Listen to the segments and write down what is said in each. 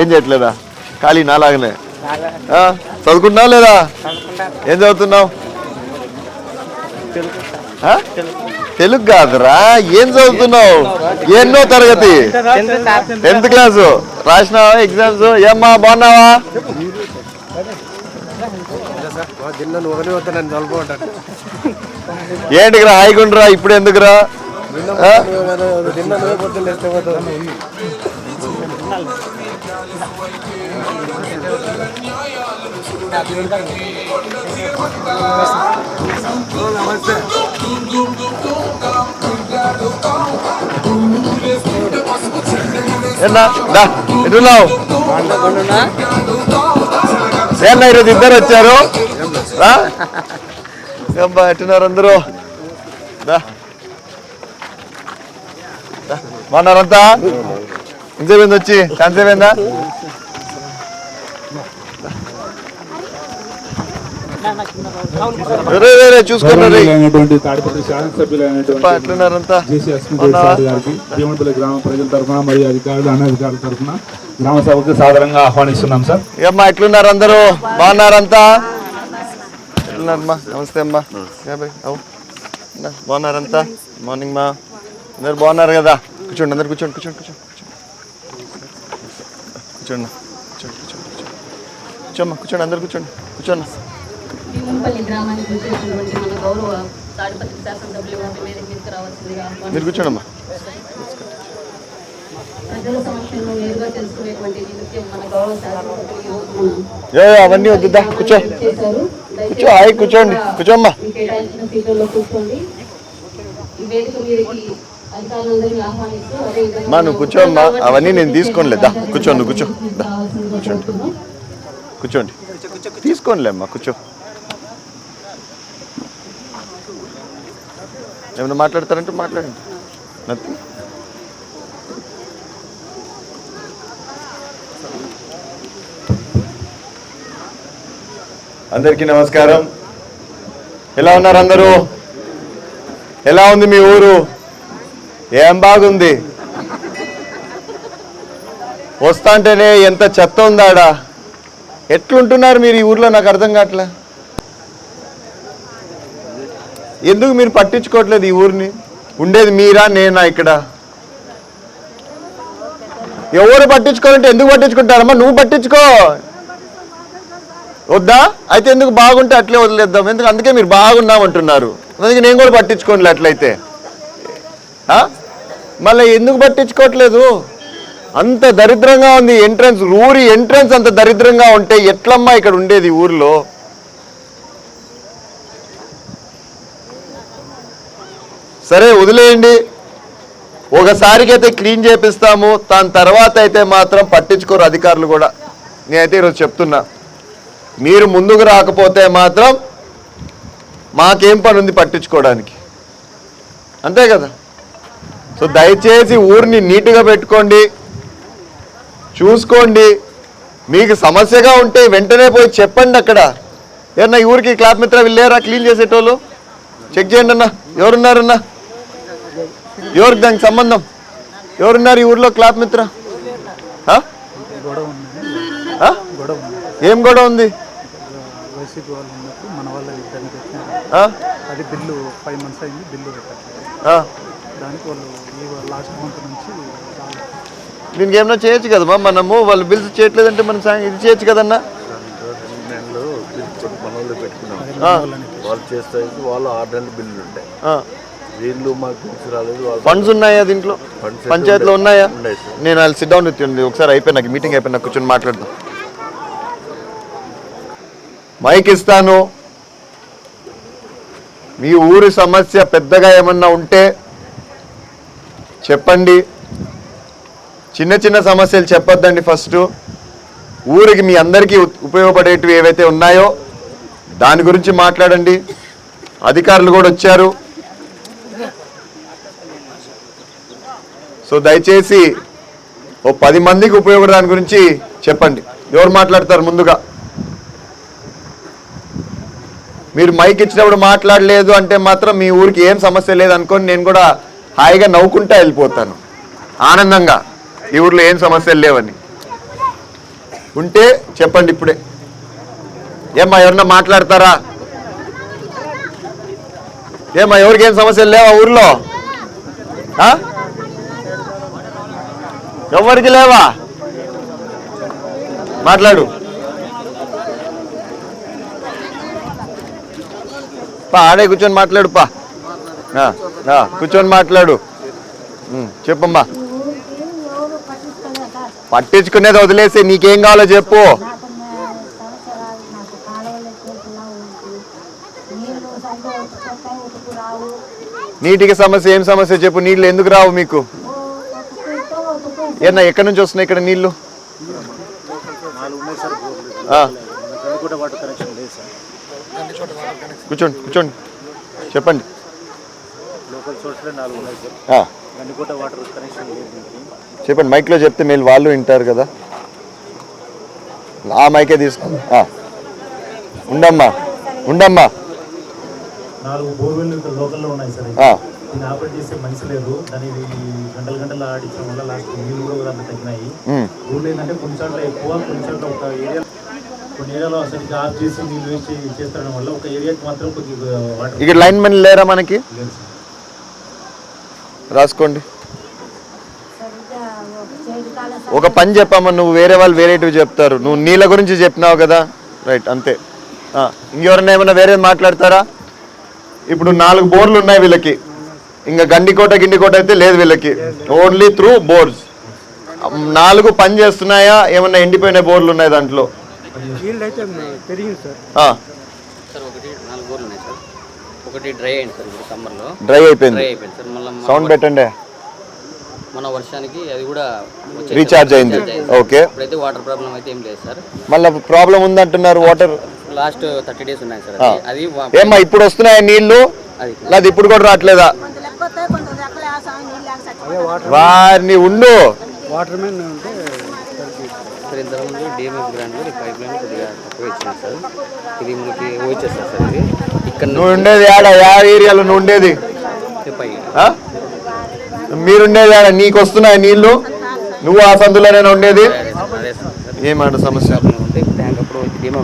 ఏం చేయట్లేదా? ఖాళీ నాలాగనే. చదువుకుంటున్నావు లేదా? ఏం చదువుతున్నావు? తెలుగు కాదురా. ఏం చదువుతున్నావు? ఎన్నో తరగతి? Tenth class. రాసినావా ఎగ్జామ్స్? ఏమ్మా బాగున్నావా? దిన్న నువ్వు వద్ద నన్ను నలుపుకుంటాను ఏంటికి రా హాయిగుండ్రా? ఇప్పుడు ఎందుకురా? ఆ? ఎటున్నావు? ఈరోజు ఇద్దరు వచ్చారు? అబ్బా ఎట్టున్నారు అందరూ? దా. బాగున్నారంతా? ఇంతసేపు వచ్చి? ఎంతసేపు రే. అయినటువంటి తాడిపత్రి శాసనసభ్యులైనటువంటి గ్రామ ప్రజల తరఫున మరియు అధికారులు అనధికారుల తరఫున గ్రామ సభకు సాధారణంగా ఆహ్వానిస్తున్నాం సార్. ఏమ్మా ఎట్లున్నారు అందరూ? బాగున్నారంతా? ఎట్లున్నారమ్మా? నమస్తే అమ్మా. బాగున్నారంతా? మార్నింగ్ మా. అందరు బాగున్నారు కదా? కూర్చోండి అందరు కూర్చోండి కూర్చోండి కూర్చోండి. కూర్చోండి. కూర్చోండి కూర్చోండి కూర్చోమ్మా కూర్చోండి అందరు కూర్చోండి. కూర్చోండి భీమునిపల్లి గ్రామానికి వచ్చేసినటువంటి మన గౌరవ తాడిపత్రి శాసనసభ్యులు వారి మీద మీదకి రావాల్సిందిగా ఆహ్వానిస్తున్నాం. మీరు కూర్చోండమ్మా. ప్రజల సమస్యలను నేరుగా తెలుసుకునేటువంటి నిత్యం మన గౌరవ శాసనసభ్యులు ఈరోజు మనం ఏ అవన్నీ వద్దుద్దా? కూర్చో. కూర్చో హాయ్ కూర్చోండి. కూర్చోమ్మా. మీకు కేటాయించిన సీట్లలో కూర్చోండి. ఈ వేదిక మీదకి అధికారులందరినీ ఆహ్వానిస్తూ అదేవిధంగా మా నువ్వు కూర్చోమ్మా అవన్నీ నేను తీసుకోనిలేదా కూర్చో నువ్వు కూర్చో. కూర్చోండి. తీసుకోనిలే అమ్మా కూర్చో. ఏమైనా మాట్లాడతారంటే మాట్లాడండి. నథింగ్ అందరికీ నమస్కారం. ఎలా ఉన్నారు అందరూ? ఎలా ఉంది మీ ఊరు? ఏం బాగుంది? వస్తాంటేనే ఎంత చెత్త ఉందాడా? ఎట్లుంటున్నారు మీరు ఈ ఊర్లో? నాకు అర్థం కావట్లే. ఎందుకు మీరు పట్టించుకోవట్లేదు ఈ ఊరిని? ఉండేది మీరా నేనా ఇక్కడ? ఎవరు పట్టించుకోవాలంటే ఎందుకు పట్టించుకుంటారమ్మా నువ్వు పట్టించుకో. వద్దా? అయితే ఎందుకు బాగుంటే అట్లే వదిలేద్దాం. ఎందుకు? అందుకే మీరు బాగున్నామంటున్నారు. అందుకే నేను కూడా పట్టించుకోండి అట్లయితే. మళ్ళీ ఎందుకు పట్టించుకోవట్లేదు? అంత దరిద్రంగా ఉంది ఎంట్రన్స్ ఊరి ఎంట్రన్స్ అంత దరిద్రంగా ఉంటే ఎట్లమ్మా ఇక్కడ ఉండేది ఊర్లో? సరే వదిలేయండి. ఒకసారికైతే క్లీన్ చేపిస్తాము. దాని తర్వాత అయితే మాత్రం పట్టించుకోరు అధికారులు కూడా. నేనైతే ఈరోజు చెప్తున్నా. మీరు ముందుకు రాకపోతే మాత్రం మాకేం పని ఉంది పట్టించుకోవడానికి? అంతే కదా? సో దయచేసి ఊరిని నీట్గా పెట్టుకోండి. చూసుకోండి. మీకు సమస్యగా ఉంటే వెంటనే పోయి చెప్పండి అక్కడ. ఏమన్నా ఈ ఊరికి క్లాప్ మిత్ర వెళ్ళారా క్లీన్ చేసేటోళ్ళు? చెక్ చేయండి అన్న. ఎవరున్నారన్నా ఎవరికి దానికి సంబంధం? ఎవరున్నారు ఈ ఊర్లో క్లాప్ మిత్ర? ఏం గొడవ ఉంది? అది బిల్లు ఫైవ్ మంత్స్ అయింది బిల్లు. దానికి వాళ్ళు ఈ లాస్ట్ మంత్ నుంచి. దీనికి ఏమైనా చేయొచ్చు కదమ్మా? మనము వాళ్ళు బిల్స్ చేయట్లేదంటే మనం ఇది చేయొచ్చు కదన్నా? నెలలు బిల్లు మనోళ్ళు పెట్టుకున్నాం ఆ. వాళ్ళు చేస్తే వాళ్ళు ఆరు నెలలు బిల్లులు ఉంటాయి. వీళ్ళు మాకు రాలేదు ఫండ్స్ ఉన్నాయా దీంట్లో? పంచాయతీలో ఉన్నాయి. నేను వాళ్ళు సిట్ డౌన్ విత్ ఒకసారి అయిపోయినాక మీటింగ్ అయిపోయినా కూర్చొని మాట్లాడదాం. మైక్ ఇస్తాను. మీ ఊరి సమస్య పెద్దగా ఏమన్నా ఉంటే చెప్పండి. చిన్న చిన్న సమస్యలు చెప్పొద్దండి ఫస్ట్. ఊరికి మీ అందరికీ ఉపయోగపడేటివి ఏవైతే ఉన్నాయో దాని గురించి మాట్లాడండి. అధికారులు కూడా వచ్చారు. సో దయచేసి ఓ పది మందికి ఉపయోగపడే దాని గురించి చెప్పండి. ఎవరు మాట్లాడతారు ముందుగా? మీరు మైక్ ఇచ్చినప్పుడు మాట్లాడలేదు అంటే మాత్రం మీ ఊరికి ఏం సమస్య లేదు అనుకొని నేను కూడా హాయిగా నవ్వుకుంటా వెళ్ళిపోతాను. ఆనందంగా. ఈ ఊర్లో ఏం సమస్యలు లేవని. ఉంటే చెప్పండి ఇప్పుడే. ఏమ్మా ఎవరన్నా మాట్లాడతారా? ఏమ్మా ఎవరికి ఏం సమస్యలు లేవా ఊర్లో? ఆ? ఎవరికి లేవా? మాట్లాడు. పా ఆడే కూర్చొని మాట్లాడు పా. కూర్చొని మాట్లాడు. చెప్పమ్మా. పట్టించుకునేది వదిలేసి నీకేం కావాలో చెప్పు. నీళ్ళు నీటికి సమస్య ఏం సమస్య చెప్పు నీళ్ళు ఎందుకు రావు మీకు? ఏనా ఎక్కడి నుంచి వస్తున్నాయి ఇక్కడ నీళ్ళు ఆ. కూర్చోండి కూర్చోండి. చెప్పండి. లోకల్ సోర్స్లో నాలుగు ఉన్నాయి సార్. ఆ, గండికోట వాటర్ కనెక్షన్ లేదు దీనికి. చెప్పండి మైక్లో చెప్తే మీరు వాళ్ళు వింటారు కదా. ఆ మైకే తీసుకో ఆ. ఉండమ్మా ఉండమ్మా. నాలుగు బోర్వెల్ లోకల్లో ఉన్నాయి సార్ ఆ, దీన్ని ఆపరేట్ చేసే మనిషి గంటల గంటలు ఆడించడం వల్ల లాస్ట్ నీళ్ళు కూడా దాంట్లో తగ్గినాయి. ఉమ్, ఊళ్ళో ఏంటంటే కొన్ని చోట్ల ఎక్కువ కొన్ని చోట్ల ఒక ఏరియా కొన్ని ఏరియాలో అసలు ఆఫ్ చేసి నీళ్ళు వేస్ట్ చేస్తడం వల్ల ఒక ఏరియాకి మాత్రం కొద్దిగా వాటర్ ఇక్కడ లైన్ మెన్ లేరా మనకి? లేదు సార్. రాసుకోండి. ఒక పని చెప్పమ్మా నువ్వు వేరే వాళ్ళు వేరేటివి చెప్తారు. నువ్వు నీళ్ళ గురించి చెప్పినావు కదా? రైట్ అంతే. ఆ, ఇంకెవరన్నా ఏమన్నా వేరే మాట్లాడతారా? ఇప్పుడు నాలుగు బోర్లు ఉన్నాయి వీళ్ళకి. ఇంకా గండికోట గిండికోట అయితే లేదు వీళ్ళకి. ఓన్లీ త్రూ బోర్డ్స్ నాలుగు పని చేస్తున్నాయా? ఏమన్నా ఎండిపోయిన బోర్లు ఉన్నాయి దాంట్లో ఫీల్డ్ అయితే పెరిగింది సార్ ఆ, సార్ ఒకటి నాలుగు బోర్లు ఉన్నాయి సార్ ఒకటి డ్రై అయింది సార్ ఇప్పుడు సమ్మర్లో. డ్రై అయిపోయింది. డ్రై అయిపోయింది సార్. మళ్ళీ సౌండ్ పెట్టండి. మన వర్షానికి అది కూడా రీఛార్జ్ అయింది. ఓకే. ఇప్పుడైతే వాటర్ ప్రాబ్లం అయితే ఏం లేదు సార్. మళ్ళీ ప్రాబ్లం ఉందంటున్నారు వాటర్? లాస్ట్ థర్టీ డేస్ ఉన్నాయి సార్ అది. అది వా- ఏమ్మా ఇప్పుడు వస్తున్నాయా నీళ్ళు? అది. లేదా ఇప్పుడు కూడా రావట్లేదా? వారిని ఉండు. వాటర్ మ్యాన్ ఉంటే సార్ ఇంతకుముందు డిఎంఎఫ్ గ్రాండ్లో ఈ పైప్ లైన్ కొద్దిగా తక్కువ సార్ ఇది మనకి వచ్చేస్తారు సార్ ఇది ఇక్కడ నువ్వు ఉండేది ఆడ యా ఏరియాలో నువ్వు ఉండేది? మీరుండేది ఆడ నీకు వస్తున్నాయి నీళ్ళు నువ్వు ఆ సందులోనే ఉండేది? ఏమాట సమస్య? ట్యాంక్ అప్పుడు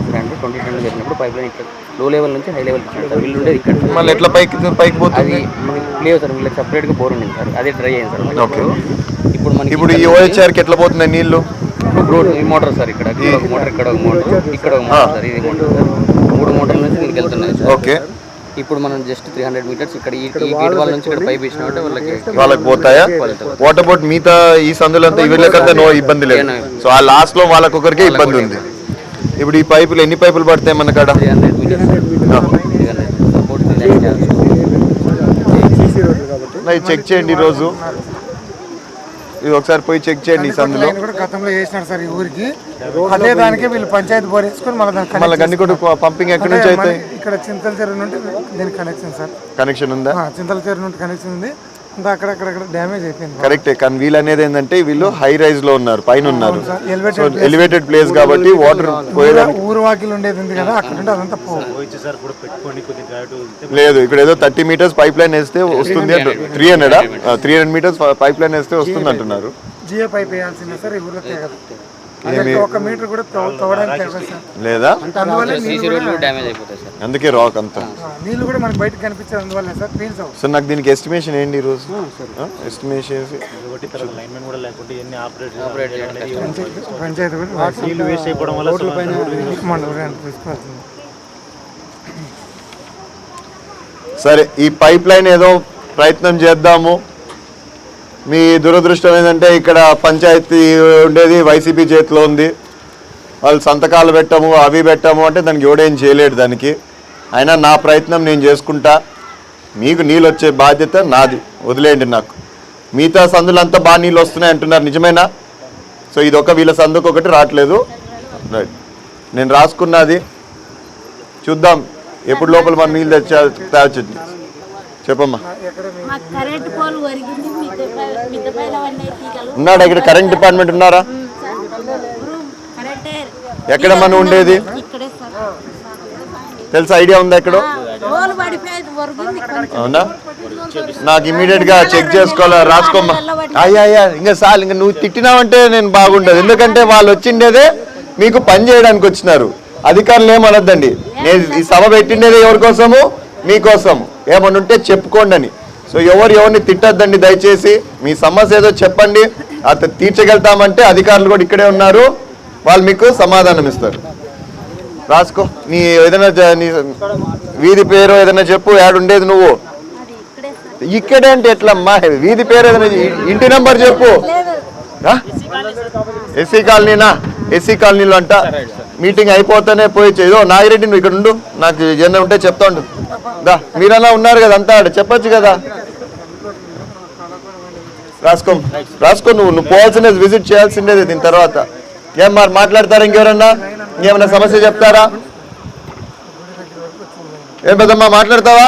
గ్రాండ్ ట్వంటీ ట్వంటీ పెట్టినప్పుడు పైప్ లైన్ ఇక్కడ లో లెవెల్ నుంచి హై లెవెల్ వీళ్ళు ఉండేది ఇక్కడ మళ్ళీ ఎట్లా పైకి పైకి పోతుంది? లేవు సార్ వీళ్ళకి సపరేట్గా బోర్ ఉండింది సార్. అదే అయింది సార్. ఇప్పుడు ఇప్పుడు ఈ ఓహెచ్ఆర్కి ఎట్లా పోతున్నాయి నీళ్ళు ఇప్పుడు ఈ మోటార్ సార్ ఇక్కడ ఇక్కడ ఒక మోటార్ ఇక్కడ ఒక మోటార్ ఇక్కడ ఒక మోటార్ సార్ ఇది మోటార్ సార్. మూడు మోటార్ల నుంచి దీనికి వెళ్తున్నాయి సార్. ఓకే. ఇప్పుడు మనం జస్ట్ త్రీ హండ్రెడ్ మీటర్స్ ఇక్కడ ఈ గేట్ వాళ్ళ నుంచి ఇక్కడ పైప్ వేసినట్టు వాళ్ళకి వాళ్ళకి పోతాయా? వాట్ అబౌట్ మిగతా ఈ సందులంతా వీళ్ళకంతా నో ఇబ్బంది లేదు. సో ఆ లాస్ట్లో వాళ్ళకొకరికే ఇబ్బంది ఉంది. ఇప్పుడు ఈ పైపులు ఎన్ని పైపులు పడతాయి మన కాడ? చెక్ చేయండి ఈ రోజు ఇది ఒకసారి పోయి చెక్ చేయండి ఈ సందులో. గతంలో చేసినారు సార్ ఈ ఊరికి. అదే దానికి వీళ్ళు పంచాయతీ బోర్ వేసుకొని మళ్ళీ మళ్ళీ గండికోట పంపింగ్ ఎక్కడి నుంచి మరి ఇక్కడ చింతల చెరువు నుండి దీనికి కనెక్షన్ సార్. కనెక్షన్ ఉందా? చింతల చెరువు నుండి కనెక్షన్ ఉంది. అక్కడక్కడ డ్యామేజ్ అయిపోయింది. కరెక్టే కానీ వీళ్ళు అనేది ఏంటంటే వీళ్ళు హై రైజ్లో ఉన్నారు పైన ఉన్నారు. ఎలివేటెడ్ ప్లేస్ కాబట్టి వాటర్ పోయేదానికి ఊరు వాకిలు ఉండేది ఉంది కదా అక్కడ నుండి అదంతా లేదు ఇక్కడ ఏదో థర్టీ మీటర్స్ పైప్ లైన్ వేస్తే వస్తుంది three hundred three hundred meters pipe line వేస్తే వస్తుంది అంటున్నారు. జియో పైప్ వేయాల్సిందే సార్ ఈ ఊర్లో ఒక మీటర్ కూడా తవ్వడానికి సార్. లేదా? సార్. అందుకే రాక్ అంతా. నీళ్ళు కూడా మనకి బయటకు కనిపించేది అందువల్ల సార్ ఫీల్స్ అవ్వదు సో నాకు దీనికి ఎస్టిమేషన్ ఏంటి ఈరోజు? ఎస్టిమేషన్ ఒకటి తర్వాత లైన్మెన్ కూడా లేకుంటే ఎన్ని ఆపరేట్ ఆపరేట్ చేయడం కష్టం. పంచాయతీ కూడా నీళ్ళు వేస్ట్ అయిపోవడం వల్ల సరే ఈ పైప్ లైన్ ఏదో ప్రయత్నం చేద్దాము. మీ దురదృష్టం ఏంటంటే ఇక్కడ పంచాయతీ ఉండేది వైసీపీ చేతిలో ఉంది. వాళ్ళు సంతకాలు పెట్టము అవి పెట్టము అంటే దానికి ఎవడేం చేయలేడు దానికి. అయినా నా ప్రయత్నం నేను చేసుకుంటా. మీకు నీళ్ళు వచ్చే బాధ్యత నాది. వదిలేయండి నాకు. మిగతా సందులంతా బాగా నీళ్ళు వస్తున్నాయి అంటున్నారు. నిజమేనా? సో ఇది ఒక వీళ్ళ సందుకు ఒకటి రావట్లేదు. రైట్ నేను రాసుకున్నది. చూద్దాం. ఎప్పుడు లోపల మన నీళ్ళు తెచ్చా తేవచ్చు చెప్పమ్మా. ఉన్నాడా ఇక్కడ కరెంట్ డిపార్ట్మెంట్ ఉన్నారా? ఎక్కడ మనం ఉండేది? తెలుసా ఐడియా ఉందా ఎక్కడో? అవునా? నాకు ఇమీడియట్గా చెక్ చేసుకోవాలా? రాసుకోమ్మా. అయ్యా అయ్యా ఇంకా సార్ ఇంకా నువ్వు తిట్టినావంటే నేను బాగుండదు. ఎందుకంటే వాళ్ళు వచ్చిండేదే మీకు పని చేయడానికి వచ్చినారు. అధికారులు ఏమనొద్దండి? నేను ఈ సభ పెట్టిండేది ఎవరి కోసము? మీకోసం. ఏమన్నా ఉంటే చెప్పుకోండి అని సో ఎవరు ఎవరిని తిట్టద్దండి దయచేసి మీ సమస్య ఏదో చెప్పండి అత తీర్చగలుగుతామంటే అధికారులు కూడా ఇక్కడే ఉన్నారు. వాళ్ళు మీకు సమాధానం ఇస్తారు. రాసుకో. నీ ఏదైనా నీ వీధి పేరు ఏదైనా చెప్పు ఉండేది నువ్వు. ఇక్కడే అంటే ఎట్లమ్మా? వీధి పేరు ఏదైనా ఇంటి నెంబర్ చెప్పు. ఎస్సీ కాలనీనా? ఎస్సీ కాలనీలో అంట. మీటింగ్ అయిపోతేనే పోయి ఏదో నాగిరెడ్డి నువ్వు ఇక్కడ ఉండు నాకు ఏదైనా ఉంటే చెప్తా ఉండు దా మీరన్నా ఉన్నారు కదా అంతా చెప్పొచ్చు కదా. రాసుకో. రాసుకో నువ్వు. నువ్వు పోవాల్సినది విజిట్ చేయాల్సిండేది దీని తర్వాత. ఏం మరి మాట్లాడతారా ఇంకెవరన్నా? ఇంకేమైనా సమస్య చెప్తారా? ఏం పెద్దమ్మా మాట్లాడతావా?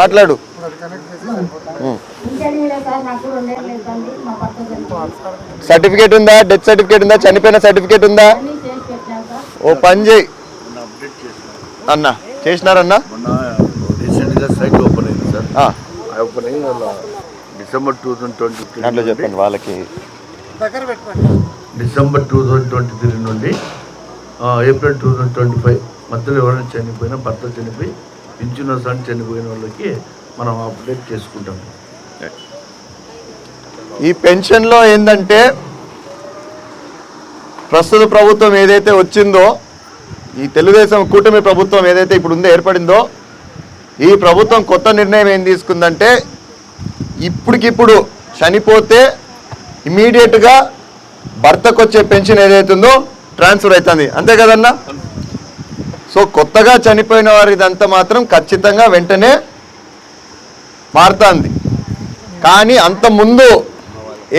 మాట్లాడు. సర్టిఫికేట్ ఉందా? డెత్ సర్టిఫికేట్ ఉందా? చనిపోయిన సర్టిఫికేట్ ఉందా? ఓ పని చేయి. అన్న చేసినారన్నా? రీసెంట్గా సైట్ ఓపెన్ అయింది sir. Open December two thousand twenty three చెప్పండి వాళ్ళకి. దగ్గర పెట్టుకోండి December two thousand twenty three నుండి April two thousand twenty five మధ్యలో ఎవరైనా చనిపోయినా భర్త చనిపోయి ఇన్సూరెన్స్ అని చనిపోయిన వాళ్ళకి మనం అప్డేట్ చేసుకుంటాం. ఈ పెన్షన్లో ఏంటంటే ప్రస్తుత ప్రభుత్వం ఏదైతే వచ్చిందో ఈ తెలుగుదేశం కూటమి ప్రభుత్వం ఏదైతే ఇప్పుడు ఉందో ఏర్పడిందో ఈ ప్రభుత్వం కొత్త నిర్ణయం ఏం తీసుకుందంటే ఇప్పటికిప్పుడు చనిపోతే ఇమీడియట్గా భర్తకు వచ్చే పెన్షన్ ఏదైతుందో ఉందో ట్రాన్స్ఫర్ అవుతుంది అంతే కదన్నా? సో కొత్తగా చనిపోయిన వారిదంతా మాత్రం ఖచ్చితంగా వెంటనే మారుతుంది. కానీ అంత ముందు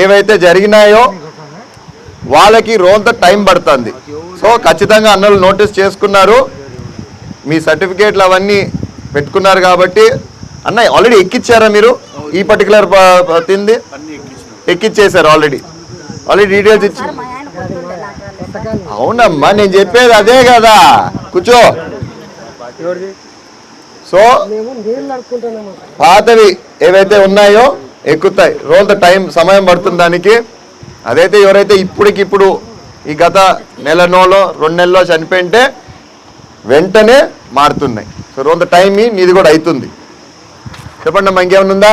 ఏవైతే జరిగినాయో వాళ్ళకి రోంత టైం పడుతుంది. సో ఖచ్చితంగా అన్నలు నోటీస్ చేసుకున్నారు. మీ సర్టిఫికేట్లు అవన్నీ పెట్టుకున్నారు కాబట్టి అన్న ఆల్రెడీ ఎక్కిచ్చారా మీరు? ఈ పర్టికులర్ తింది ఎక్కిచ్చేశారు ఆల్రెడీ. ఆల్రెడీ డీటెయిల్స్ ఇచ్చి అవునమ్మా నేను చెప్పేది అదే కదా. కూర్చో. సో పాతవి ఏవైతే ఉన్నాయో ఎక్కుతాయి. రోజు టైం సమయం పడుతుంది దానికి. అదైతే ఎవరైతే ఇప్పటికిప్పుడు ఈ గత నెల నోలో రెండు నెలలో చనిపోయింటే వెంటనే మారుతున్నాయి. సో రోజు టైం మీది కూడా అవుతుంది. చెప్పండి అమ్మా ఇంకేమైనా ఉందా?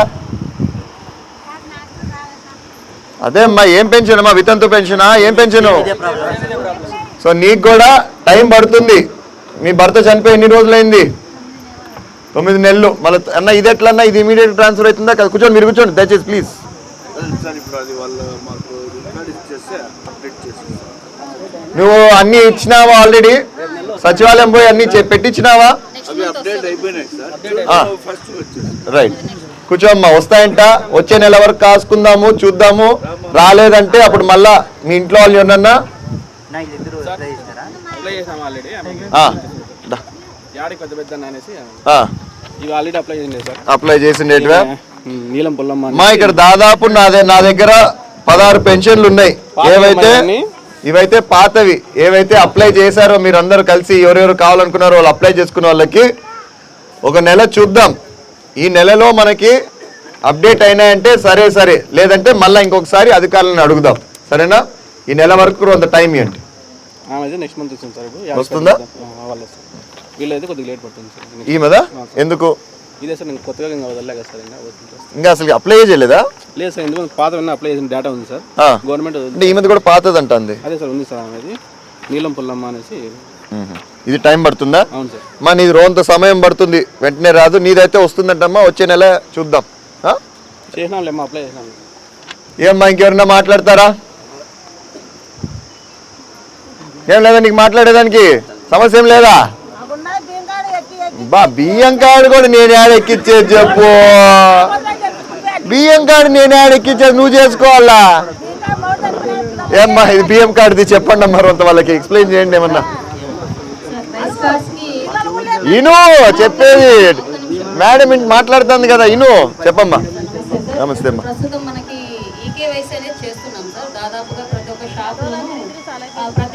అదే అమ్మా ఏం పెన్షన్ అమ్మా? వితంతు పెన్షనా? ఏం పెన్షను? సో నీకు కూడా టైం పడుతుంది. మీ భర్త చనిపోయి ఎన్ని రోజులైంది? తొమ్మిది నెలలు. మళ్ళీ అన్న ఇది ఎట్లా అన్న ఇది ఇమీడియట్ ట్రాన్స్ఫర్ అవుతుందా? కదా కూర్చోండి మీరు కూర్చోండి. దయచేసి ప్లీజ్ నువ్వు అన్ని ఇచ్చినావా ఆల్రెడీ సచివాలయం పోయి అన్ని చె- పెట్టించినావా రైట్ కూర్చోమ్మా వస్తాయంట. వచ్చే నెల వరకు కాసుకుందాము చూద్దాము. రాలేదంటే అప్పుడు మళ్ళా మీ ఇంట్లో వాళ్ళు ఎవరన్నా అప్లై చేసాం ఆల్రెడీ ఆ, దా. యాడికి పెద్ద పెద్ద అనేసి ఆ, ఇవి ఆల్రెడీ అప్లై చేసిండే సార్. అప్లై చేసిండేటివా నీలం పొల్లమ్మ మా ఇక్కడ దాదాపు నాదే నా దగ్గర పదహారు పెన్షన్లు ఉన్నాయి. ఏవైతే? ఇవైతే పాతవి ఏవైతే అప్లై చేశారో మీరు అందరూ కలిసి ఎవరెవరు కావాలనుకున్నారో వాళ్ళు అప్లై చేసుకున్న వాళ్ళకి ఒక నెల చూద్దాం. ఈ నెలలో మనకి అప్డేట్ అయినాయంటే సరే సరే. లేదంటే మళ్ళీ ఇంకొకసారి అధికారులను అడుగుదాం. సరేనా? ఈ నెల వరకు కొంత టైం ఇవ్వండి అయితే నెక్స్ట్ మంత్ వస్తుందా? వీళ్ళైతే కొద్దిగా లేట్ పడుతుంది సార్. ఈ మీద? ఎందుకు? ఇదే సార్ నేను కొత్తగా ఇంకా వదలలే కదా సార్ ఇంకా. ఇంకా అసలు అప్లై చేయలేదా? లేదు సార్ ఎందుకంటే పాత అప్లై చేసిన డేటా ఉంది సార్. గవర్నమెంట్ అంటే ఈ మీద కూడా పాతది అంటుంది అదే సార్ ఉంది సార్ అనేది. నీలం పొల్లమ్మ అనేసి. ఇది టైం పడుతుందా? అవును సార్. మా నీది రోంత సమయం పడుతుంది. వెంటనే రాదు. నీదైతే వస్తుందంటమ్మా వచ్చే నెల చూద్దాం. ఆ? చేసినాం లేమ్మా అప్లై చేసినాం. ఏమ్మా ఇంకెవరన్నా మాట్లాడతారా? ఏం లేదా నీకు మాట్లాడేదానికి? సమస్య ఏం లేదా? బా బియ్యం కార్డు కూడా నేను ఏడెక్కిచ్చేది చెప్పు. బియ్యం కార్డు నేను ఏడెక్కిచ్చేది నువ్వు చేసుకోవాలా? ఏమ్మా ఇది బియ్యం కార్డుది చెప్పండి అమ్మా కొంత వాళ్ళకి. ఎక్స్ప్లెయిన్ చేయండి ఏమన్నా. ఇను చెప్పేది. మేడం ఇంటి మాట్లాడుతుంది కదా ఇను. చెప్పమ్మా. నమస్తే అమ్మా.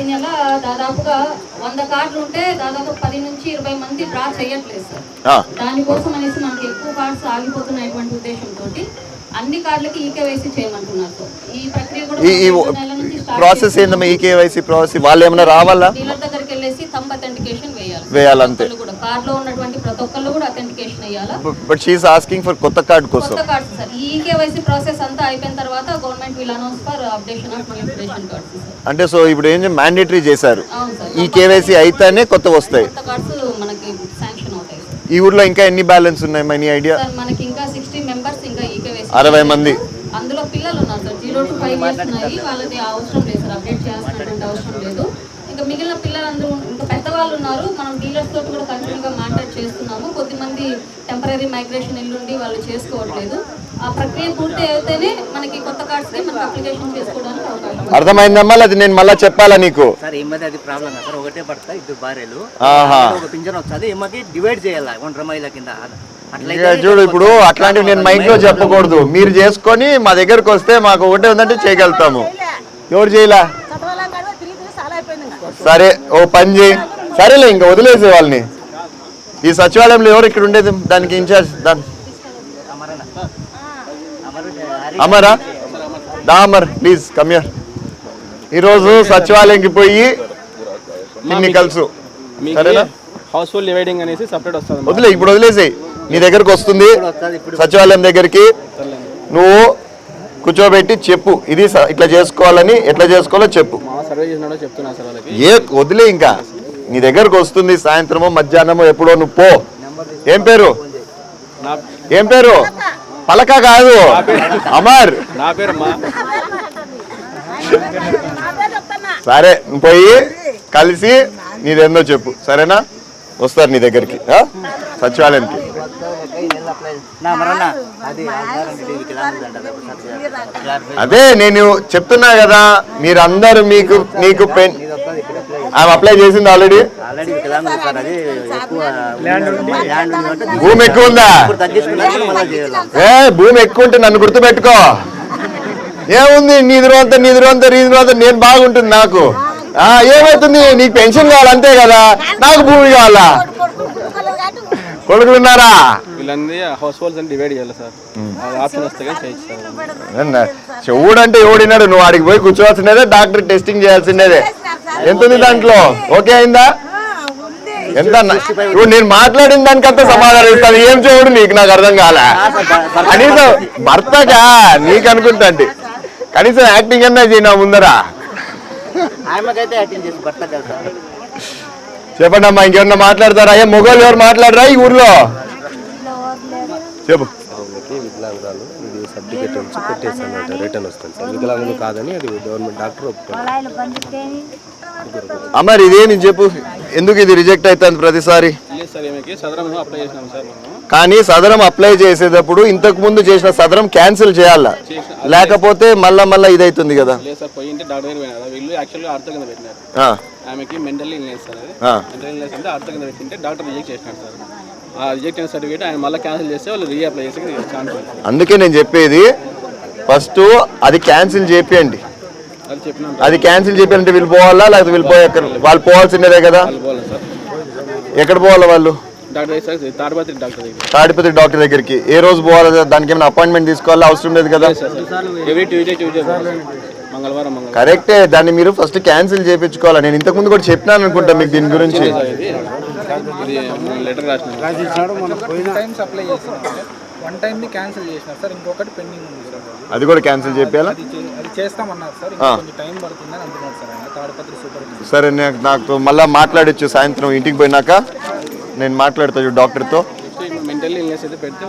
నెల దాదాపుగా వంద కార్డులు ఉంటే దాదాపు పది నుంచి ఇరవై మంది డ్రా చేయట్లేదు సార్. దానికోసం అనేసి మనకి ఎక్కువ కార్డ్స్ ఆగిపోతున్నటువంటి ఉద్దేశంతో అన్ని కార్డులకి ఈకేవైసీ చేయమంటున్నారు సార్. ఈ ప్రక్రియ కూడా ఈ- ఈ- మనకి నెల నుంచి ప్రాసెస్ ఏందమ్మా ఈ కేవైసీ ప్రాసెస్? వాళ్ళు ఏమైనా రావాలా? డీలర్ దగ్గరికి వెళ్ళేసి థంబ్ అథెంటికేషన్ వేయాలి వేయాలంతే. ప్రతి ఒక్కళ్ళు కూడా కార్లో ఉన్నటువంటి ప్రతి ఒక్కళ్ళు కూడా అథెంటికేషన్ వేయాలా? బట్ షీఈస్ ఆస్కింగ్ ఫర్ కొత్త కార్డ్ కోసం. కొత్త కార్డ్స్ సార్. ఈ కేవైసీ ప్రాసెస్ అంతా అయిపోయిన తర్వాత government will announce for updation of new ration cards sir. అంటే సో ఇప్పుడు ఏం మ్యాండేటరీ చేశారు. అవును సార్. ఈ కేవైసీ అయితేనే కొత్త వస్తాయి. కొత్త కార్డ్స్ మనకి శాంక్షన్ అవుతాయి సార్. ఈ ఊర్లో ఇంకా ఎన్ని బ్యాలెన్స్ ఉన్నాయి? మనీ ఐడియా సార్ మనకి ఇంకా సిక్స్టీ మెంబర్స్ ఇంకా ఈ కేవైసీ అరవై మంది. అందులో పిల్లలు ఉన్నారు sir. Zero to five years ఉన్నాయి. వాళ్ళది అవసరం లేదు సార్. అప్డేట్ చేయాల్సినటువంటి అవసరం లేదు. ఇంకా మిగిలిన పిల్లలందరూ ఇంకా పెద్దవాళ్ళు ఉన్నారు. మనం డీలర్స్ తోటి కూడా కంటిన్యూగా మానిటర్ చేస్తున్నాము. కొద్దిమంది టెంపరీ మైగ్రేషన్ ఎల్లుండి వాళ్ళు చేసుకోవట్లేదు. ఆ ప్రక్రియ పూర్తి అయితేనే మనకి కొత్త కార్డ్స్కి మనకి అప్లికేషన్ చేసుకోవడానికి అవకాశం ఉంది. అర్థమైందమ్మా అది నేను మళ్ళీ చెప్పాలా నీకు? సార్ ఈ మధ్య అది ప్రాబ్లం కదా సార్. ఒకటే పడతాయి ఇద్దరు భార్యలు. ఆహా. ఒక పింఛన్ వస్తుంది. డివైడ్ చేయాలి? ఒంటరి మహిళ కింద. చూడు ఇప్పుడు అట్లాంటివి నేను మైక్లో చెప్పకూడదు. మీరు చేసుకొని మా దగ్గరకు వస్తే మాకు ఒకటే ఉందంటే చేయగలుగుతాము. ఎవరు చేయలా? సరే ఓ పని చేయి. సరేలే ఇంకా వదిలేసే వాళ్ళని. ఈ సచివాలయంలో ఎవరు ఇక్కడ ఉండేది? దానికి ఇన్ఛార్జ్ దాని అమరా? దా అమర్ ప్లీజ్ కమ్యర్ ఈరోజు సచివాలయంకి పోయి నిన్ను కలుసు. సరేనా? హౌస్ ఫుల్ డివైడింగ్ అనేసి సపరేట్ వస్తుంది వదిలే ఇప్పుడు వదిలేసేయి నీ దగ్గరకు వస్తుంది సచివాలయం దగ్గరికి. నువ్వు కూర్చోబెట్టి చెప్పు. ఇది ఇట్లా చేసుకోవాలని ఎట్లా చేసుకోవాలో చెప్పు. ఏ వదిలే ఇంకా. నీ దగ్గరకు వస్తుంది సాయంత్రమో మధ్యాహ్నమో ఎప్పుడో నువ్వు పో. ఏం పేరు? నా ఏం పేరు? పలక కాదు. అమర్. నా పేరమ్మా సరే నువ్వు పోయి కలిసి నీదేందో చెప్పు. సరేనా? వస్తారు నీ దగ్గరికి సచివాలయానికి అదే నేను చెప్తున్నా కదా మీరందరూ మీకు మీకు పెన్ ఆమె అప్లై చేసింది ఆల్రెడీ భూమి ఎక్కువ ఉందా? ఏ భూమి ఎక్కువ ఉంటే నన్ను గుర్తుపెట్టుకో. ఏముంది నీదిరు అంత నీదిరు అంత నీదిరు అంత నేను బాగుంటుంది నాకు. ఆ ఏమైతుంది? నీకు పెన్షన్ కావాలి అంతే కదా? నాకు భూమి కావాలా? కొడుకులు ఉన్నారా? ఎవడినాడు? నువ్వు ఆడికి పోయి కూర్చోవాల్సిందేదే డాక్టర్ టెస్టింగ్ చేయాల్సిందేదే. ఎంత ఉంది దాంట్లో? ఓకే అయిందా? ఎంత? ఇప్పుడు నేను మాట్లాడిన దానికంతా సమాధానం ఇస్తాను. ఏం చెవుడు నీకు? నాకు అర్థం కాలే? కనీసం భర్తగా నీకు అనుకుంటా కనీసం యాక్టింగ్ అన్నా చేయి నా ముందరా? ఆమెకైతే అటెండ్ చేసి భర్త కదా సార్ చెప్పండి అమ్మా ఇంకేమన్నా మాట్లాడతారా? ఏ మొగోళ్ళు ఎవరు మాట్లాడరా ఈ ఊర్లో? చెప్పు. వికలాంగురాలు ఇది సర్టిఫికేట్ వచ్చి కొట్టేస్తాను రిటర్న్ వస్తుంది సార్. వికలాంగులు కాదని అది గవర్నమెంట్ డాక్టర్ ఒప్పుకోండి పొలాలు పండితేనే అమ్మ ఇదేమి చెప్పు? ఎందుకు ఇది రిజెక్ట్ అవుతుంది ప్రతిసారి? లేదు సార్ అప్లై చేసినాం సార్. మనం కానీ సదరం అప్లై చేసేటప్పుడు ఇంతకు ముందు చేసిన సదరం క్యాన్సిల్ చేయాలా? లేకపోతే మళ్ళా మళ్ళా ఇదైతుంది కదా? ఆమెకి మెంటల్ ఇల్నెస్. మెంటల్ ఇల్నెస్ అంటే పెట్టింటే డాక్టర్ రిజెక్ట్ సార్. ఆ రిజెక్ట్ అయిన సర్టిఫికేట్ ఆయన మళ్ళీ క్యాన్సిల్ చేస్తే వాళ్ళు రీఅప్లై చేసి ఛాన్స్ ఉంది. అందుకే నేను చెప్పేది ఫస్ట్ అది క్యాన్సిల్ చేపియండి. అది క్యాన్సిల్ చేయాలంటే వీళ్ళు పోవాలా? లేకపోతే వీళ్ళు పోయే వాళ్ళు పోవాల్సిందేదే కదా? ఎక్కడ పోవాలా వాళ్ళు? తాడిపత్రి డాక్టర్ దగ్గర తాడిపత్రి డాక్టర్ దగ్గరికి. ఏ రోజు పోవాలా? దానికి ఏమైనా అపాయింట్మెంట్ తీసుకోవాలా? అవసరం లేదు కదా? ఎవ్రీ ట్యూస్డే ట్యూస్డే మంగళవారం మంగళవారం. కరెక్టే. దాన్ని మీరు ఫస్ట్ క్యాన్సిల్ చేయించుకోవాలా? నేను ఇంతకు ముందు కూడా చెప్పినాను అనుకుంటా మీకు దీని గురించి. లెటర్ క్యాన్సిల్ చేసినారు సార్ ఇంకొకటి పెండింగ్ ఉంది సార్. అది. కూడా క్యాన్సిల్ చేయాలా అది చేస్తామన్నారు సార్. ఇంకా కొంచెం టైం పడుతుందని అంటున్నారు సార్ ఆయన. తాడపత్రి సూపర్. సరే నాకు నాకు మళ్ళీ మాట్లాడొచ్చు సాయంత్రం ఇంటికి పోయినాక. నేను మాట్లాడతా చూడు డాక్టర్తో.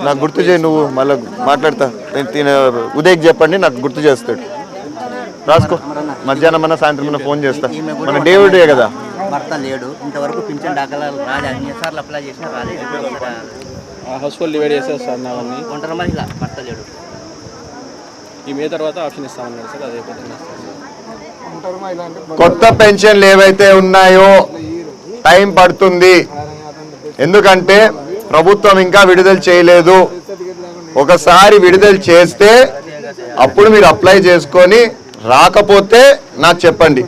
నాకు గుర్తు చేయి నువ్వు మళ్ళీ మాట్లాడతా. నేను తిన ఉదయకి చెప్పండి నాకు గుర్తు చేస్తాడు. రాసుకో. మధ్యాహ్నం అన్న సాయంత్రం అన్న ఫోన్ చేస్తా. మన డేవిడ్ కదా. భర్త లేడు. ఇంతవరకు పింఛన్ దాఖలాలు రాలేదు అన్ని సార్లు అప్లై చేసినా రాలేదు హౌస్ హోల్డ్ డివైడ్ సార్ ఒంటరి మహిళ భర్త లేడు. ఈ మే తర్వాత ఆప్షన్ ఇస్తామన్నారు సార్ అది కొత్త పెన్షన్లు ఏవైతే ఉన్నాయో టైం పడుతుంది. ఎందుకంటే ప్రభుత్వం ఇంకా విడుదల చేయలేదు. ఒకసారి విడుదల చేస్తే అప్పుడు మీరు అప్లై చేసుకొని రాకపోతే నాకు చెప్పండి.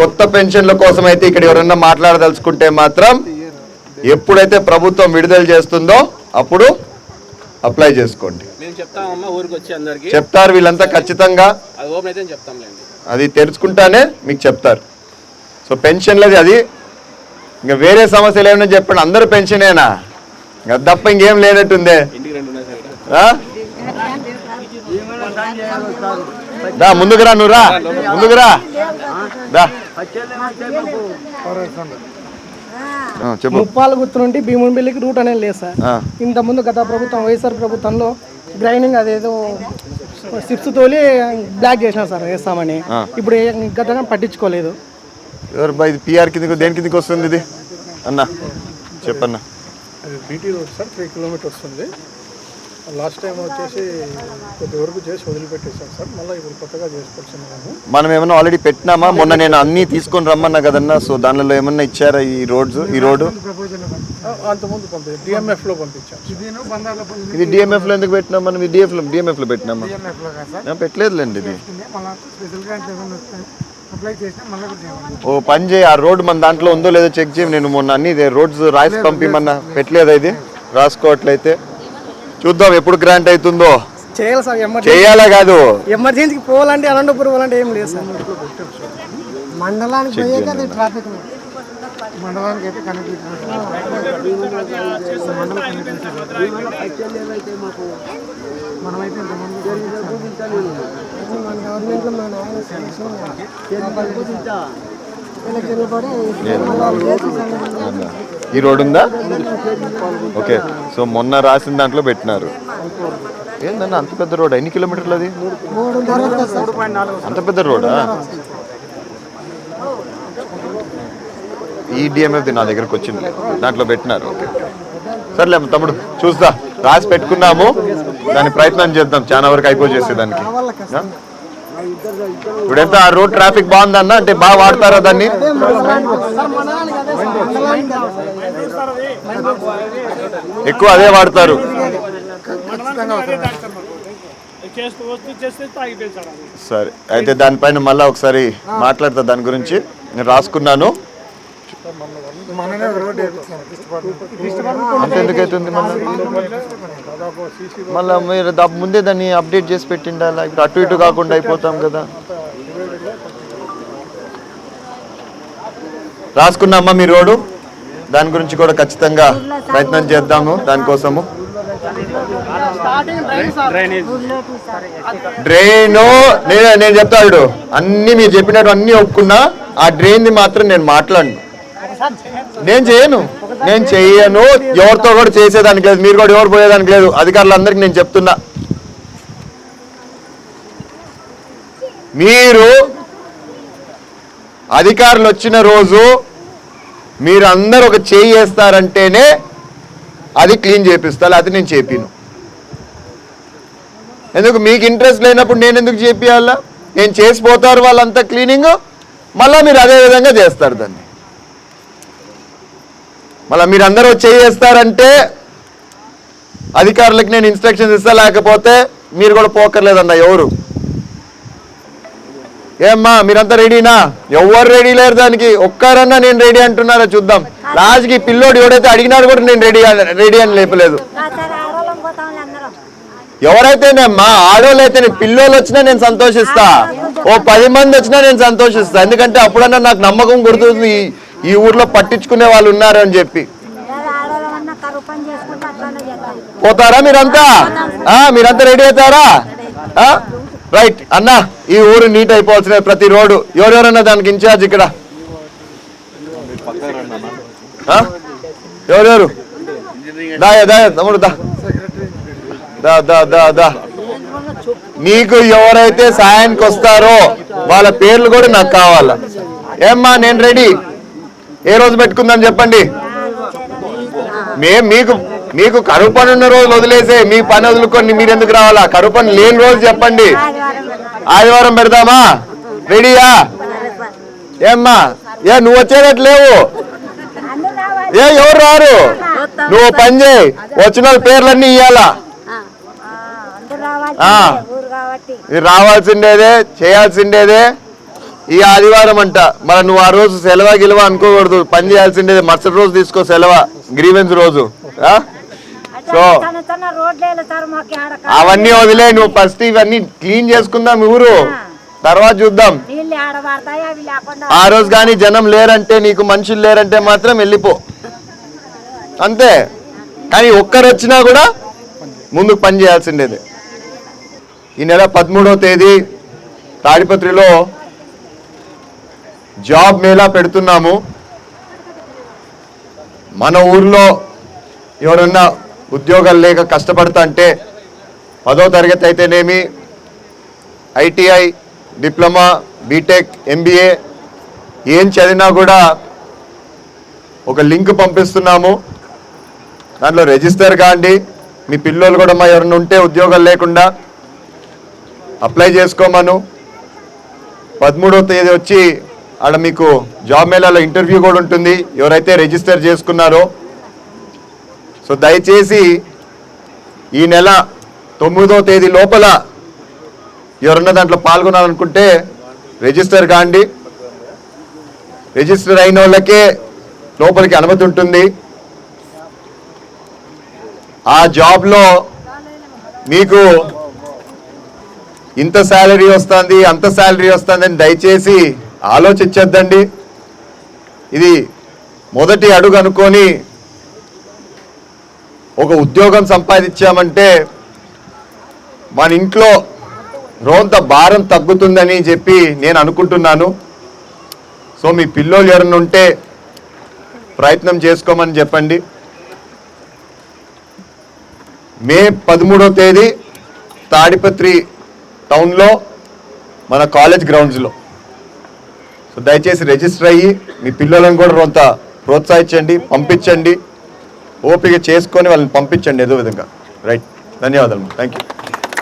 కొత్త పెన్షన్ల కోసం అయితే ఇక్కడ ఎవరన్నా మాట్లాడదలుచుకుంటే మాత్రం ఎప్పుడైతే ప్రభుత్వం విడుదల చేస్తుందో అప్పుడు అప్లై చేసుకోండి. చెప్తారు వీళ్ళంతా ఖచ్చితంగా. అది తెరుచుకుంటానే మీకు చెప్తారు. సో పెన్షన్లది అది ఇంకా వేరే సమస్యలు ఏమైనా చెప్పండి. అందరూ పెన్షనేనా? ఇంకా తప్ప ఇంకేం లేనట్టుందే? దా ముందుకు రా నువ్వు రా. ముందుకు రా. చెప్పు. ముప్పాల గుర్తు నుండి భీమునిపల్లికి రూట్ అనేది లేదు సార్. ఇంత ముందు గత ప్రభుత్వం వైఎస్ఆర్ ప్రభుత్వంలో గ్రైండింగ్ అదేదో సిప్స్ తోలి బ్లాక్ చేసినారు సార్ వేస్తామని. ఇప్పుడు ఏ- గతంగా పట్టించుకోలేదు. ఎవరు బా ఇది పిఆర్ కిందకు దేని కిందకి వస్తుంది ఇది? అన్న చెప్పన్న. అది BT road sir three kilometers ఉంది లాస్ట్ టైం వచ్చేసి కొద్ది వరకు చేసి వదిలిపెట్టేసాం సార్. మళ్ళీ ఇప్పుడు కొత్తగా చేసుకొచ్చున్నాము. మనం ఏమన్నా ఆల్రెడీ పెట్టినామా? మొన్న నేను అన్ని తీసుకొని రమ్మన్నా కదన్నా. సో దానిలో ఏమన్నా ఇచ్చారా ఈ రోడ్స్ ఈ రోడ్డు? అంతకుముందు పంపి డిఎంఎఫ్లో పంపించాం ఇది డిఎంఎఫ్లో ఎందుకు పెట్టినాం మనం? డిఎఫ్లో డిఎంఎఫ్లో పెట్టినామా? డిఎంఎఫ్లో నేను పెట్టలేదులేండి ఇది. ఓ పని చేయి ఆ రోడ్ మన దాంట్లో ఉందో లేదో చెక్ చేయి. నేను మొన్న అన్ని రోడ్స్ రాసి పంపిమన్నా పెట్టలేదా ఇది? రాసుకోవట్లయితే. చూద్దాం ఎప్పుడు గ్రాంట్ అవుతుందో. చేయాలి సార్ ఎమర్జెన్సీ. చేయాలా కాదు? ఎమర్జెన్సీకి పోవాలంటే అనంతపురం పోవాలంటే ఏం లేదు సార్. మండలానికి అది ట్రాఫిక్ మండలానికి అయితే మండలం కనెక్టివిటీ మనమైతే ఇంతకుముందు మన గవర్నమెంట్లో మన ఈ రోడ్ ఉందా? ఓకే. సో మొన్న రాసిన దాంట్లో పెట్టినారు. ఏందన్న అంత పెద్ద రోడ్? ఎన్ని కిలోమీటర్లు అది? అంత పెద్ద రోడా? ఈ డిఎంఎఫ్ నా దగ్గరకు వచ్చింది. దాంట్లో పెట్టినారు. ఓకే. సర్లే అమ్మ తమ్ముడు చూస్తా. రాసి పెట్టుకున్నాము. దాని ప్రయత్నం చేద్దాం. చాలా వరకు అయిపో చేసేదానికి? ఇప్పుడు ఎంత ఆ? రోడ్ ట్రాఫిక్ బాగుందన్న అంటే బాగా వాడతారా దాన్ని? ఎక్కువ అదే వాడతారు. సరే. అయితే దానిపైన మళ్ళీ ఒకసారి మాట్లాడతా దాని గురించి. నేను రాసుకున్నాను. మననే రోడ్ అంత మళ్ళీ? మీరు దా- ముందే దాన్ని అప్డేట్ చేసి పెట్టిండాలా ఇప్పుడు అటు ఇటు కాకుండా అయిపోతాం కదా? రాసుకున్నామా మీ రోడ్డు? దాని గురించి కూడా ఖచ్చితంగా ప్రయత్నం చేద్దాము దానికోసము. డ్రైన్ నేను నేను చెప్తాడు అన్ని మీరు చెప్పినట్టు అన్ని ఒప్పుకున్నా ఆ డ్రైన్ది మాత్రం నేను మాట్లాడను. నేను చేయను. నేను చెయ్యను ఎవరితో కూడా చేసేదానికి లేదు. మీరు కూడా ఎవరు పోయేదానికి లేదు. అధికారులందరికీ నేను చెప్తున్నా. మీరు అధికారులు వచ్చిన రోజు మీరు అందరు ఒక చేయి వేస్తారంటేనే అది క్లీన్ చేపిస్తా. అది నేను చేపిను. ఎందుకు? మీకు ఇంట్రెస్ట్ లేనప్పుడు నేను ఎందుకు చేపియాలా నేను చేసిపోతారు వాళ్ళంతా క్లీనింగ్. మళ్ళీ మీరు అదే విధంగా చేస్తారు దాన్ని. మళ్ళీ మీరు అందరూ చేస్తారంటే అధికారులకు నేను ఇన్స్ట్రక్షన్స్ ఇస్తా లేకపోతే మీరు కూడా పోకర్లేదన్న ఎవరు? ఏమ్మా మీరంతా రెడీనా ఎవరు రెడీ లేరు దానికి? ఒక్కరన్నా నేను రెడీ అంటున్నారా చూద్దాం. లాస్ట్కి పిల్లోడు ఎవడైతే అడిగినాడు కూడా నేను రెడీ రెడీ అని లేపలేదు. ఎవరైతేనేమ్మా ఆడోళ్ళు అయితే పిల్లోళ్ళు వచ్చినా నేను సంతోషిస్తా. ఓ పది మంది వచ్చినా నేను సంతోషిస్తా. ఎందుకంటే అప్పుడన్నా నాకు నమ్మకం కుడుతుంది ఈ- ఊర్లో పట్టించుకునే వాళ్ళు ఉన్నారు అని చెప్పి పోతారా మీరంతా? ఆ, మీరంతా రెడీ అవుతారా? రైట్ అన్న ఈ ఊరు నీట్ అయిపోవాల్సిన ప్రతి రోడ్డు. ఎవరెవరన్నా దానికి ఇన్ఛార్జ్ ఇక్కడ? ఎవరెవరు? దాయా దాయా తమ్ముడు దా. దా దా దా దా. నీకు ఎవరైతే సాయానికి వస్తారో వాళ్ళ పేర్లు కూడా నాకు కావాలా? ఏమ్మా నేను రెడీ. ఏ రోజు పెట్టుకుందాం చెప్పండి? మేము మీకు మీకు కరువు పని ఉన్న రోజులు వదిలేసే మీ పని వదులుకొని మీరు ఎందుకు రావాలా? కరువు పని లేని రోజు చెప్పండి. ఆదివారం పెడదామా? రెడీయా? ఏమ్మా? ఏ నువ్వు వచ్చేటట్టు లేవు. ఏ ఎవరు రారు? నువ్వు పని చేయి. వచ్చిన వాళ్ళ పేర్లన్నీ ఇయ్యాలా? రావాల్సిండేదే చేయాల్సిండేదే ఈ ఆదివారం అంట. మరి నువ్వు ఆ రోజు సెలవా గిలవా అనుకోకూడదు. పని చేయాల్సిండేదే మరుసటి రోజు తీసుకో సెలవా. గ్రీవెన్స్ రోజు? సో అవన్నీ వదిలే నువ్వు ఫస్ట్ ఇవన్నీ క్లీన్ చేసుకుందాం ఊరు. తర్వాత చూద్దాం. ఆ రోజు కానీ జనం లేరంటే నీకు మనుషులు లేరంటే మాత్రం వెళ్ళిపో. అంతే. కానీ ఒక్కరు వచ్చినా కూడా ముందుకు పని చేయాల్సిండేది. ఈ నెల పదమూడవ తేదీ తాడిపత్రిలో జాబ్ మేళా పెడుతున్నాము. మన ఊర్లో ఎవరన్నా ఉద్యోగాలు లేక కష్టపడతా అంటే పదో తరగతి అయితేనేమి ఐటీఐ డిప్లొమా బీటెక్ ఎంబీఏ ఏం చదివినా కూడా ఒక లింక్ పంపిస్తున్నాము. దాంట్లో రిజిస్టర్ కాండి. మీ పిల్లలు కూడా మా ఎవరైనా ఉంటే ఉద్యోగాలు లేకుండా అప్లై చేసుకోమను. పదమూడవ తేదీ వచ్చి ఆడ మీకు జాబ్ మేళాలో ఇంటర్వ్యూ కూడా ఉంటుంది. ఎవరైతే రిజిస్టర్ చేసుకున్నారో. సో దయచేసి ఈ నెల తొమ్మిదో తేదీ లోపల ఎవరన్నా దాంట్లో పాల్గొనాలనుకుంటే రిజిస్టర్ కాండి. రిజిస్టర్ అయిన వాళ్ళకే లోపలికి అనుమతి ఉంటుంది. ఆ జాబ్లో మీకు ఇంత శాలరీ వస్తుంది అంత శాలరీ వస్తుంది అని దయచేసి ఆలోచించద్దండి. ఇది మొదటి అడుగు అనుకొని ఒక ఉద్యోగం సంపాదించామంటే మన ఇంట్లో రోంత భారం తగ్గుతుందని చెప్పి నేను అనుకుంటున్నాను. సో మీ పిల్లోలు ఎవరన్నా ఉంటే ప్రయత్నం చేసుకోమని చెప్పండి. మే పదమూడవ తేదీ తాడిపత్రి టౌన్లో మన కాలేజ్ గ్రౌండ్స్లో. సో దయచేసి రిజిస్టర్ అయ్యి మీ పిల్లలను కూడా కొంత ప్రోత్సహించండి పంపించండి. ఓపిక చేసుకొని వాళ్ళని పంపించండి ఏదో విధంగా. రైట్ ధన్యవాదాలు. Thank you